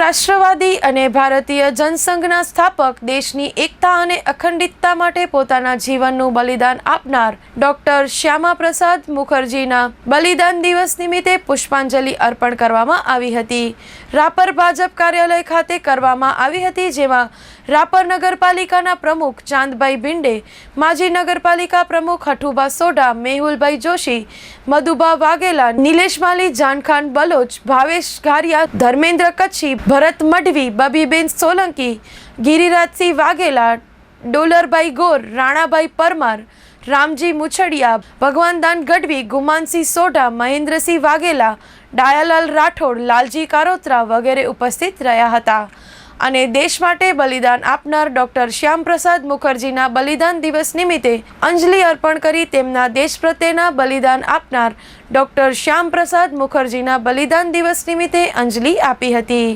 રાષ્ટ્રવાદી અને ભારતીય જનસંઘના સ્થાપક દેશની એકતા અને અખંડિતતા માટે પોતાના જીવનનું બલિદાન આપનાર ડોક્ટર શ્યામા પ્રસાદ મુખર્જીના બલિદાન દિવસ નિમિત્તે પુષ્પાંજલિ અર્પણ કરવામાં આવી હતી. રાપર ભાજપ કાર્યાલય ખાતે કરવામાં આવી હતી, જેમાં રાપર નગરપાલિકાના પ્રમુખ ચાંદભાઈ ભિંડે, માજી નગરપાલિકા પ્રમુખ હઠુભા સોઢા, મેહુલભાઈ જોશી, મધુભા વાઘેલા, નિલેશ માલી, જાનખાન બલોચ, ભાવેશ ઘારિયા, ધર્મેન્દ્ર કચ્છી ભરત મઢવી, બબીબેન સોલંકી, ગિરિરાજસિંહ વાઘેલા, ડોલરભાઈ ગોર, રાણાભાઈ પરમાર, રામજી મુછડિયા ભગવાનદાન ગઢવી, ગુમાનસિંહ સોઢા, મહેન્દ્રસિંહ વાઘેલા, ડાયાલાલ રાઠોડ, લાલજી કારોત્રા વગેરે ઉપસ્થિત રહ્યા હતા. અને દેશ માટે બલિદાન આપનાર ડોક્ટર શ્યામપ્રસાદ મુખર્જીના બલિદાન દિવસ નિમિત્તે અંજલિ અર્પણ કરી તેમના દેશ પ્રત્યેના બલિદાન આપનાર ડોક્ટર શ્યામપ્રસાદ મુખર્જીના બલિદાન દિવસ નિમિત્તે અંજલિ આપી હતી.